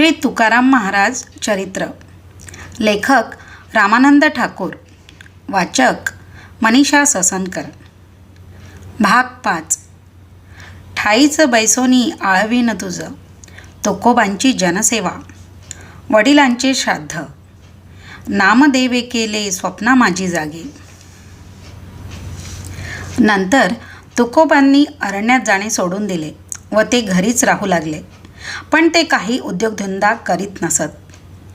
श्री तुकाराम महाराज चरित्र. लेखक रामानंद ठाकूर. वाचक मनीषा ससनकर. भाग पाच. ठाईचं बैसोनी आळवीन तुझं. तुकोबांची जनसेवा. वडिलांचे श्राद्ध. नामदेवे केले स्वप्ना माझी जागे. नंतर तुकोबांनी अरण्यात जाणे सोडून दिले व ते घरीच राहू लागले. पण ते काही उद्योगधंदा करीत नसत.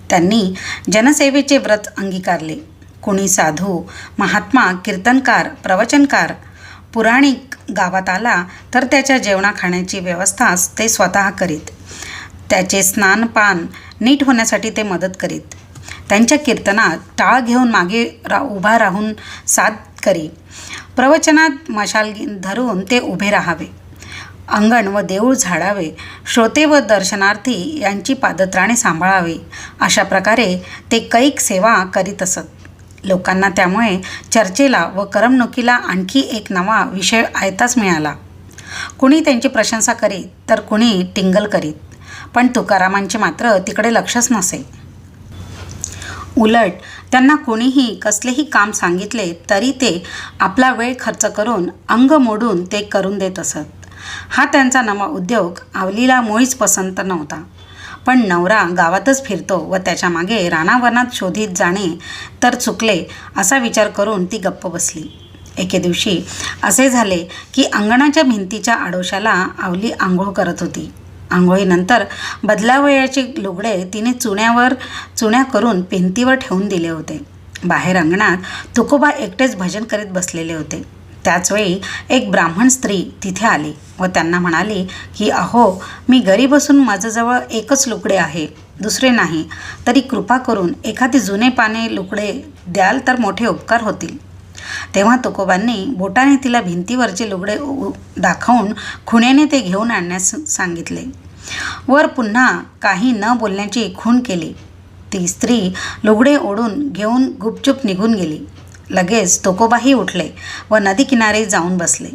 त्यांनी जनसेवेचे व्रत अंगीकारले. कुणी साधू महात्मा कीर्तनकार प्रवचनकार पुराणिक गावात आला तर त्याच्या जेवणा खाण्याची व्यवस्था ते स्वतः करीत. त्याचे स्नानपान नीट होण्यासाठी ते मदत करीत. त्यांच्या कीर्तनात टाळ घेऊन मागे रा उभा राहून साथ करी. प्रवचनात मशाल धरून ते उभे राहावे. अंगण व देऊळ झाडावे श्रोते व दर्शनार्थी यांची पादत्राणे सांभाळावी अशा प्रकारे ते कैक सेवा करीत असत. लोकांना त्यामुळे चर्चेला व करमणुकीला आणखी एक नवा विषय आयताच मिळाला. कुणी त्यांची प्रशंसा करीत तर कुणी टिंगल करीत. पण तुकारामांचे मात्र तिकडे लक्षच नसे. उलट त्यांना कोणीही कसलेही काम सांगितले तरी ते आपला वेळ खर्च करून अंग मोडून ते करून देत असत. हा त्यांचा नवा उद्योग आवलीला मुळीच पसंत नव्हता. पण नवरा गावातच फिरतो व त्याच्यामागे रानावनात शोधित जाणे तर चुकले असा विचार करून ती गप्प बसली. एके दिवशी असे झाले की अंगणाच्या भिंतीच्या आडोशाला आवली आंघोळ करत होती. आंघोळीनंतर बदलावयाचे लुगडे तिने चुण्यावर चुण्या करून भिंतीवर ठेवून दिले होते. बाहेर अंगणात तुकोबा एकटेच भजन करीत बसलेले होते. त्याचवेळी एक ब्राह्मण स्त्री तिथे आली व त्यांना म्हणाली की अहो मी घरी बसून माझ्याजवळ एकच लुकडे आहे दुसरे नाही. तरी कृपा करून एखादी जुने पाने लुकडे द्याल तर मोठे उपकार होतील. तेव्हा तुकोबांनी बोटाने तिला भिंतीवरचे लुगडे उ- दाखवून खुण्याने ते घेऊन आणण्यास सांगितले. वर पुन्हा काही न बोलण्याची खूण केली. ती स्त्री लुगडे ओढून घेऊन गुपचूप निघून गेली. लगेच तोकोबाही उठले व नदीकिनारी जाऊन बसले.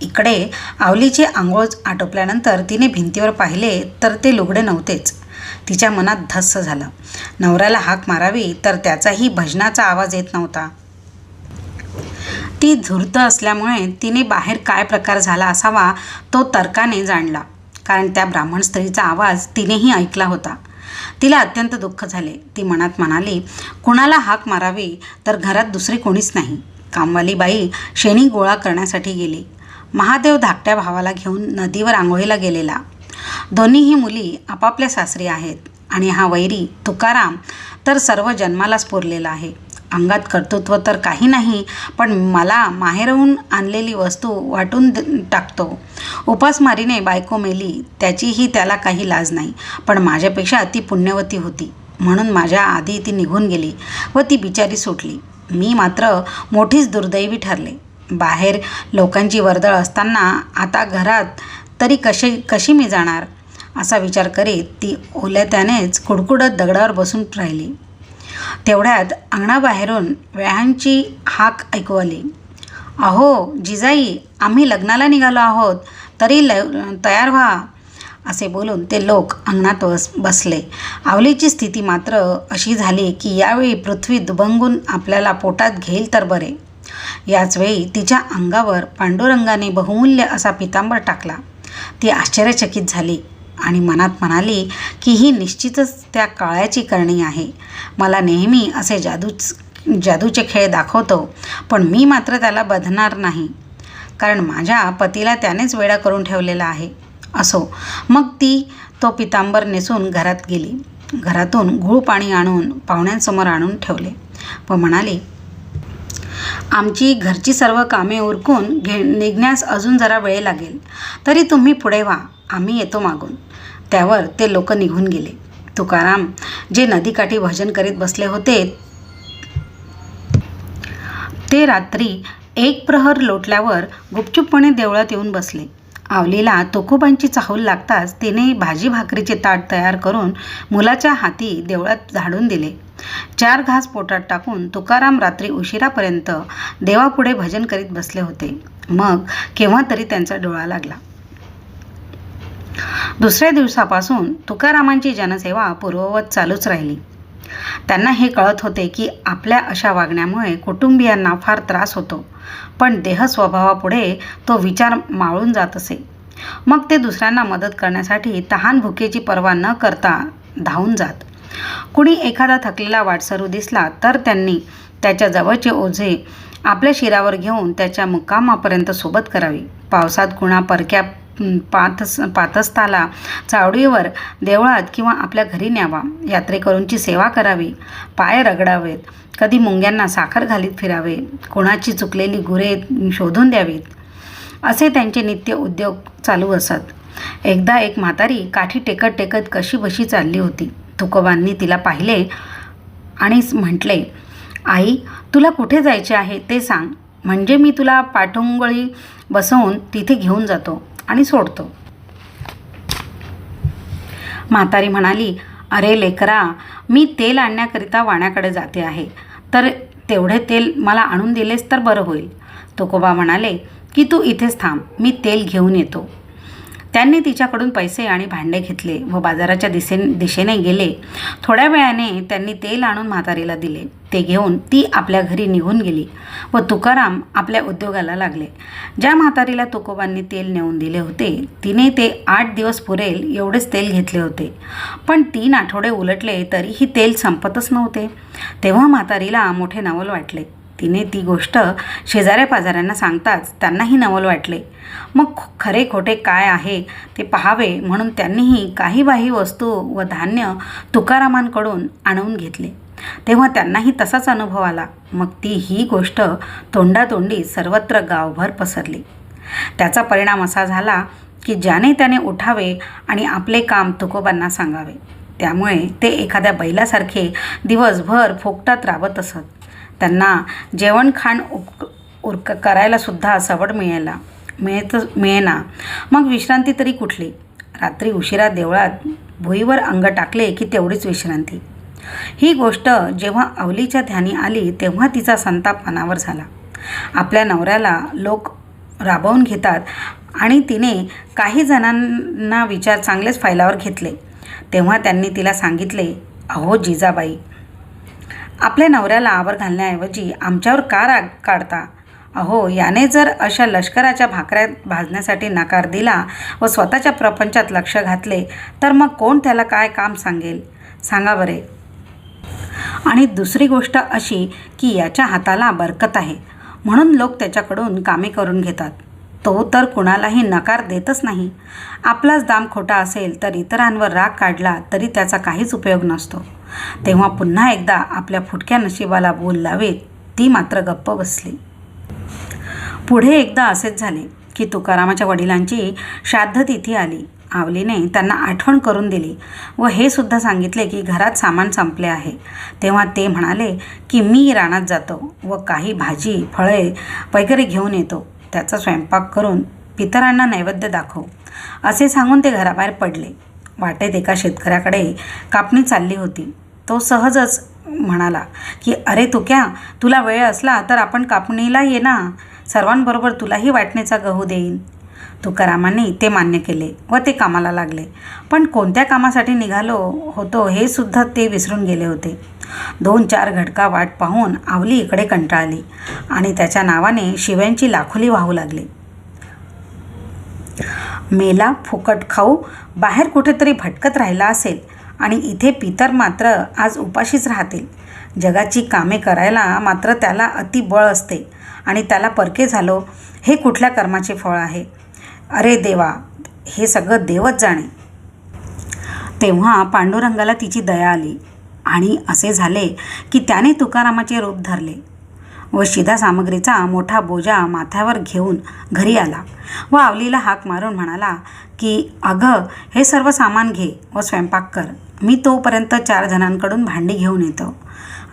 इकडे आवलीचे आंघोळ आटोपल्यानंतर तिने भिंतीवर पाहिले तर ते लुगडे नव्हतेच. तिच्या मनात धस्स झालं. नवऱ्याला हाक मारावी तर त्याचाही भजनाचा आवाज येत नव्हता. ती धूर्त असल्यामुळे तिने बाहेर काय प्रकार झाला असावा तो तर्काने जाणला. कारण त्या ब्राह्मण स्त्रीचा आवाज तिनेही ऐकला होता. तिला अत्यंत दुःख झाले. ती मनात म्हणाली कुणाला हाक मारावी तर घरात दुसरी कोणीच नाही. कामवाली बाई शेणी गोळा करण्यासाठी गेली. महादेव धाकट्या भावाला घेऊन नदीवर आंघोळीला गेलेला. दोन्हीही मुली आपापल्या सासरी आहेत आणि हा वैरी तुकाराम तर सर्व जन्मालाच पुरलेला आहे. अंगात कर्तृत्व तर काही नाही पण मला माहेरहून आणलेली वस्तू वाटून द- टाकतो. उपासमारीने बायको मेली त्याचीही त्याला काही लाज नाही पण माझ्यापेक्षा ती पुण्यवती होती. म्हणून माझ्या आधी ती निघून गेली व ती बिचारी सुटली. मी मात्र मोठीच दुर्दैवी ठरले. बाहेर लोकांची वर्दळ असताना आता घरात तरी कशी कशी मी जाणार? असा विचार करीत ती ओल्या त्यानेच कुडकुडत दगडावर बसून राहिली. तेवढ्यात अंगणाबाहेरून व्यायांची हाक ऐकू आली. अहो जिजाई आम्ही लग्नाला निघालो आहोत. तरी ल तयार व्हा. असे बोलून ते लोक अंगणात बस बसले. आवलीची स्थिती मात्र अशी झाली की यावेळी पृथ्वी दुभंगून आपल्याला पोटात घेईल तर बरे. याचवेळी तिच्या अंगावर पांडुरंगाने बहुमूल्य असा पितांबर टाकला. ती आश्चर्यचकित झाली. आणि मनात म्हणाली की ही निश्चितच त्या काळ्याची करणी आहे. मला नेहमी असे जादूच जादूचे खेळ दाखवतो पण मी मात्र त्याला बधणार नाही. कारण माझ्या पतीला त्यानेच वेडा करून ठेवलेला आहे. असो मग ती तो पितांबर नेसून घरात गेली. घरातून गूळ पाणी आणून पाहुण्यांसमोर आणून ठेवले. व म्हणाली आमची घरची सर्व कामे उरकून घे निघण्यास अजून जरा वेळ लागेल. तरी तुम्ही पुढे व्हा. आम्ही येतो मागून. त्यावर ते लोक निघून गेले. तुकाराम जे नदीकाठी भजन करीत बसले होते ते रात्री एक प्रहर लोटल्यावर गुपचूपपणे देवळात येऊन बसले. आवलीला तोकोबांची चाहूल लागताच तिने भाजी भाकरीचे ताट तयार करून मुलाच्या हाती देवळात झाडून दिले. चार घास पोटात टाकून तुकाराम रात्री उशिरापर्यंत देवापुढे भजन करीत बसले होते. मग केव्हा तरी त्यांचा डोळा लागला. दुसऱ्या दिवसापासून तुकारामांची जनसेवा पूर्ववत चालूच राहिली. त्यांना हे कळत होते की आपल्या अशा वागण्यामुळे कुटुंबियांना फार त्रास होतो पण देह स्वभावापुढे तो विचार माळून जात असे. मग ते दुसऱ्यांना मदत करण्यासाठी तहान भुकेची पर्वा न करता धावून जात. कुणी एखादा थकलेला वाटसरू दिसला तर त्यांनी त्याच्या जवळचे ओझे आपल्या शिरावर घेऊन त्याच्या मुक्कामापर्यंत सोबत करावी. पावसात कुणा परक्या पातस पातस्थाला चावडीवर देवळात किंवा आपल्या घरी न्यावा. यात्रेकरूंची सेवा करावी. पाय रगडावेत. कधी मुंग्यांना साखर घालीत फिरावे. कोणाची चुकलेली गुरे शोधून द्यावीत. असे त्यांचे नित्य उद्योग चालू असत. एकदा एक म्हातारी काठी टेकत टेकत कशी बशी चालली होती. तुकोबांनी तिला पाहिले आणि म्हटले आई तुला कुठे जायचे आहे ते सांग. म्हणजे मी तुला पाठोंगळी बसवून तिथे घेऊन जातो. आणि सोडतो. म्हातारी म्हणाली अरे लेकरा मी तेल आणण्याकरिता वाण्याकडे जाते आहे. तर तेवढे तेल मला आणून दिलेस तर बरं होईल. तुकोबा म्हणाले की तू इथेच थांब मी तेल घेऊन येतो. त्यांनी तिच्याकडून पैसे आणि भांडे घेतले व बाजाराच्या दिशे दिशेने गेले. थोड्या वेळाने त्यांनी तेल आणून म्हातारीला दिले. ते घेऊन ती आपल्या घरी निघून गेली व तुकाराम आपल्या उद्योगाला लागले. ज्या म्हातारीला तुकोबांनी तेल नेऊन दिले होते तिने ते आठ दिवस पुरेल एवढेच तेल घेतले होते. पण तीन आठवडे उलटले तरीही तेल संपतच नव्हते. तेव्हा म्हातारीला मोठे नवल वाटले. तिने ती गोष्ट शेजाऱ्या पाजाऱ्यांना सांगताच त्यांनाही नवल वाटले. मग खरे खोटे काय आहे ते पाहावे म्हणून त्यांनीही काही बाही वस्तू व धान्य तुकारामांकडून आणून घेतले. तेव्हा त्यांनाही तसाच अनुभव आला. मग ती ही गोष्ट तोंडातोंडी सर्वत्र गावभर पसरली. त्याचा परिणाम असा झाला की ज्याने त्याने उठावे आणि आपले काम तुकोबांना सांगावे. त्यामुळे ते एखाद्या बैलासारखे दिवसभर फोकटात राबत असत. त्यांना जेवणखाण उक उरक करायलासुद्धा सवड मिळायला मिळत मिळेना. मग विश्रांती तरी कुठली? रात्री उशिरा देवळात भुईवर अंग टाकले की तेवढीच विश्रांती. ही गोष्ट जेव्हा अवलीच्या ध्यानी आली तेव्हा तिचा संताप मनावर झाला. आपल्या नवऱ्याला लोक राबवून घेतात आणि तिने काही जणांना विचार चांगलेच फायलावर घेतले. तेव्हा त्यांनी तिला सांगितले अहो जिजाबाई आपल्या नवऱ्याला आवर घालण्याऐवजी आमच्यावर का राग काढता? अहो याने जर अशा लष्कराच्या भाकऱ्यात भाजण्यासाठी नकार दिला व स्वतःच्या प्रपंचात लक्ष घातले तर मग कोण त्याला काय काम सांगेल? सांगा बरे. आणि दुसरी गोष्ट अशी की याच्या हाताला बरकत आहे. म्हणून लोक त्याच्याकडून कामे करून घेतात. तो तर कुणालाही नकार देतच नाही. आपलाच दाम खोटा असेल तर इतरांवर राग काढला तरी त्याचा काहीच उपयोग नसतो. तेव्हा पुन्हा एकदा आपल्या फुटक्या नशिबाला बोल लावेत ती मात्र गप्प बसली. पुढे एकदा असेच झाले की तुकारामाच्या वडिलांची श्राद्धतिथी आली. आवलीने त्यांना आठवण करून दिली व हे सुद्धा सांगितले की घरात सामान संपले आहे. तेव्हा ते म्हणाले की मी रानात जातो व काही भाजी फळे वगैरे घेऊन येतो. त्याचा स्वयंपाक करून पितरांना नैवेद्य दाखव. असे सांगून ते घराबाहेर पडले. वाटेत एका शेतकऱ्याकडे कापणी चालली होती. तो सहजच म्हणाला की अरे तुक्या तुला वेळ असला तर आपण कापणीला ये ना. सर्वांबरोबर तुलाही वाटणीचा गहू देईन. तुकारामांनी ते मान्य केले व ते कामाला लागले. पण कोणत्या कामासाठी निघालो होतो हे सुद्धा ते विसरून गेले होते. दोन चार घटका वाट पाहून आवली इकडे कंटाळली आणि त्याच्या नावाने शिव्यांची लाखोली वाहू लागली. मेला फुकट खाऊ बाहेर कुठेतरी भटकत राहिला असेल. आणि इथे पितर मात्र आज उपाशीच राहतील. जगाची कामे करायला मात्र त्याला अति बळ असते आणि त्याला परके झालो हे कुठल्या कर्माचे फळ आहे? अरे देवा हे सगळं देवच जाणे. तेव्हा पांडुरंगाला तिची दया आली आणि असे झाले की त्याने तुकारामाचे रूप धरले व शिधा सामग्रीचा मोठा बोजा माथ्यावर घेऊन घरी आला व आवलीला हाक मारून म्हणाला की अगं हे सर्व सामान घे व स्वयंपाक कर. मी तोपर्यंत चार जणांकडून भांडी घेऊन येतो.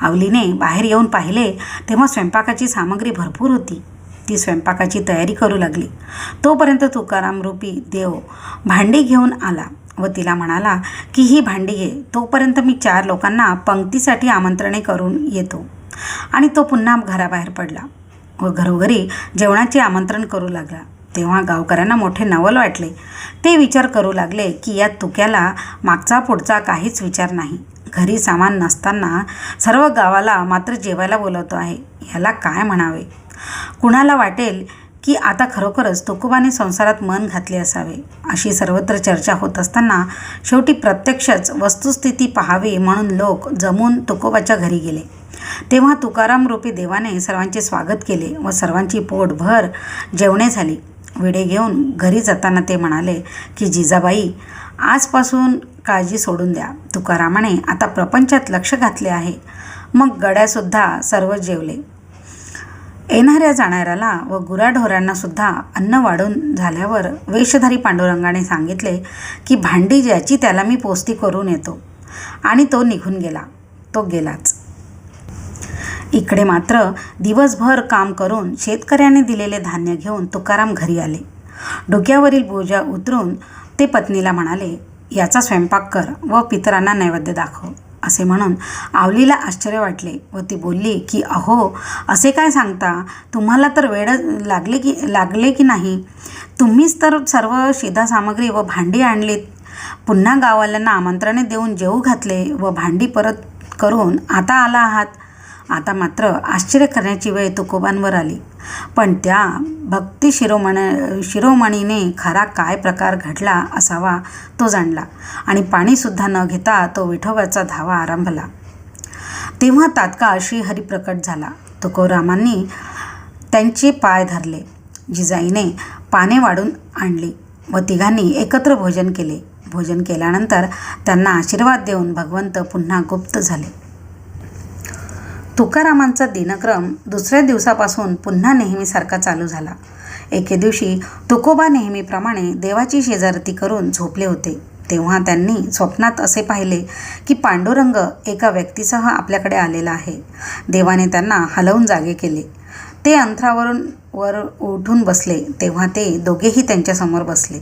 आवलीने बाहेर येऊन पाहिले तेव्हा स्वयंपाकाची सामग्री भरपूर होती. ती स्वयंपाकाची तयारी करू लागली. तोपर्यंत तुकाराम रूपी देव भांडी घेऊन आला व तिला म्हणाला की ही भांडी घे. तोपर्यंत मी चार लोकांना पंक्तीसाठी आमंत्रणे करून येतो. आणि तो पुन्हा घराबाहेर पडला व घरोघरी जेवणाचे आमंत्रण करू लागला. तेव्हा गावकऱ्यांना मोठे नवल वाटले. ते विचार करू लागले की या तुक्याला मागचा पुढचा काहीच विचार नाही. घरी सामान नसताना सर्व गावाला मात्र जेवायला बोलवतो आहे. ह्याला काय म्हणावे? कुणाला वाटेल की आता खरोखरच तुकोबाने संसारात मन घातले असावे? अशी सर्वत्र चर्चा होत असताना शेवटी प्रत्यक्षच वस्तुस्थिती पाहावी म्हणून लोक जमून तुकोबाच्या घरी गेले. तेव्हा तुकाराम रूपी देवाने सर्वांचे स्वागत केले व सर्वांची पोटभर जेवणे झाली. विडे घेऊन घरी जाताना ते म्हणाले की जिजाबाई आजपासून काळजी सोडून द्या. तुकारामाने आता प्रपंचात लक्ष घातले आहे. मग गड्यासुद्धा सर्व जेवले. येणाऱ्या जाणाऱ्याला व गुराढोरांनासुद्धा अन्न वाढून झाल्यावर वेशधारी पांडुरंगाने सांगितले की भांडी ज्याची त्याला मी पोस्ती करून येतो. आणि तो निघून गेला. तो गेलाच. इकडे मात्र दिवसभर काम करून शेतकऱ्याने दिलेले धान्य घेऊन तुकाराम घरी आले. डोक्यावरील बोजा उतरून ते पत्नीला म्हणाले याचा स्वयंपाक कर व पितरांना नैवेद्य दाखव असे म्हणून आवलीला आश्चर्य वाटले व ती बोलली की अहो असे काय सांगता? तुम्हाला तर वेळ लागले की लागले की नाही? तुम्हीच तर सर्व शिधा सामग्री व भांडी आणलीत. पुन्हा गाववाल्यांना आमंत्रणे देऊन जेवू घातले व भांडी परत करून आता आला आहात. आता मात्र आश्चर्य करण्याची वेळ तुकोबांवर आली. पण त्या भक्ती शिरोमण शिरोमणीने खरा काय प्रकार घडला असावा तो जाणला आणि पाणीसुद्धा न घेता तो विठोबाचा धावा आरंभला. तेव्हा तात्काळ श्रीहरी प्रकट झाला. तुकोरामांनी त्यांचे पाय धरले. जिजाईने पाने वाढून आणली व तिघांनी एकत्र भोजन केले. भोजन केल्यानंतर त्यांना आशीर्वाद देऊन भगवंत पुन्हा गुप्त झाले. तुकारामांचा दिनक्रम दुसऱ्या दिवसापासून पुन्हा नेहमीसारखा चालू झाला. एके दिवशी तुकोबा नेहमीप्रमाणे देवाची शेजारती करून झोपले होते. तेव्हा त्यांनी स्वप्नात असे पाहिले की पांडुरंग एका व्यक्तीसह आपल्याकडे आलेला आहे. देवाने त्यांना हलवून जागे केले. ते अंतरावरून वर उठून बसले. तेव्हा ते दोघेही त्यांच्यासमोर बसले.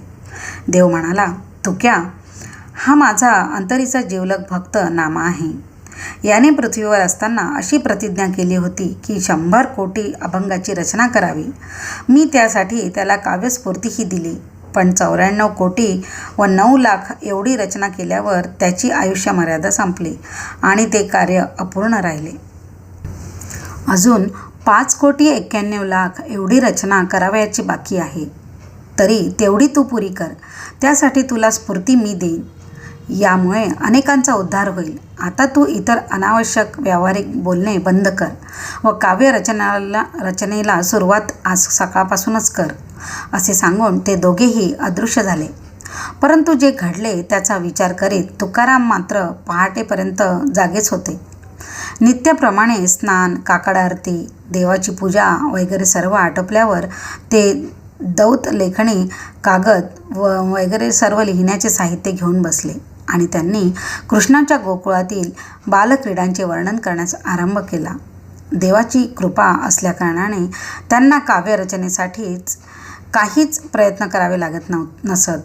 देव म्हणाला तुक्या हा माझा अंतरीचा जीवलक भक्त नामा आहे. याने पृथ्वीवर असताना अशी प्रतिज्ञा केली होती की शंभर कोटी अभंगाची रचना करावी. मी त्यासाठी त्याला काव्यस्फूर्तीही दिली. पण चौऱ्याण्णव कोटी व नऊ लाख एवढी रचना केल्यावर त्याची आयुष्य मर्यादा संपली आणि ते कार्य अपूर्ण राहिले. अजून पाच कोटी एक्क्याण्णव लाख एवढी रचना करावयाची बाकी आहे. तरी तेवढी तू पुरी कर. त्यासाठी तुला स्फूर्ती मी देईन. यामुळे अनेकांचा उद्धार होईल. आता तू इतर अनावश्यक व्यावहारिक बोलणे बंद कर व काव्य रचनाला रचनेला सुरुवात आज सकाळपासूनच कर असे सांगून ते दोघेही अदृश्य झाले. परंतु जे घडले त्याचा विचार करीत तुकाराम मात्र पहाटेपर्यंत जागेच होते. नित्याप्रमाणे स्नान काकड आरती देवाची पूजा वगैरे सर्व आटोपल्यावर ते दौत लेखणी कागद व वगैरे सर्व लिहिण्याचे साहित्य घेऊन बसले. आणि त्यांनी कृष्णाच्या गोकुळातील बालक्रीडांचे वर्णन करण्यास आरंभ केला. देवाची कृपा असल्याकारणाने त्यांना काव्यरचनेसाठीच काहीच प्रयत्न करावे लागत नव नसत.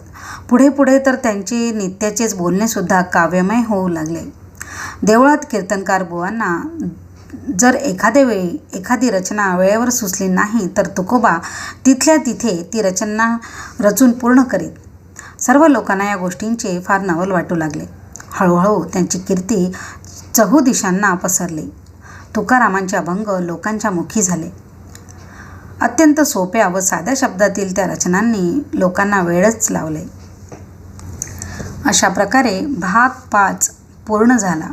पुढे पुढे तर त्यांचे नित्याचेच बोलणेसुद्धा काव्यमय होऊ लागले. देवळात कीर्तनकार बुवांना जर एखाद्या वेळी एखादी रचना वेळेवर सुचली नाही तर तुकोबा तिथल्या तिथे ती रचना रचून पूर्ण करीत. सर्व लोकांना या गोष्टींचे फार नवल वाटू लागले. हळूहळू त्यांची कीर्ती चहू दिशांना पसरली. तुकारामांचे अभंग लोकांच्या मुखी झाले. अत्यंत सोप्या व साध्या शब्दातील त्या रचनांनी लोकांना वेळच लावले. अशा प्रकारे भाग पाच पूर्ण झाला.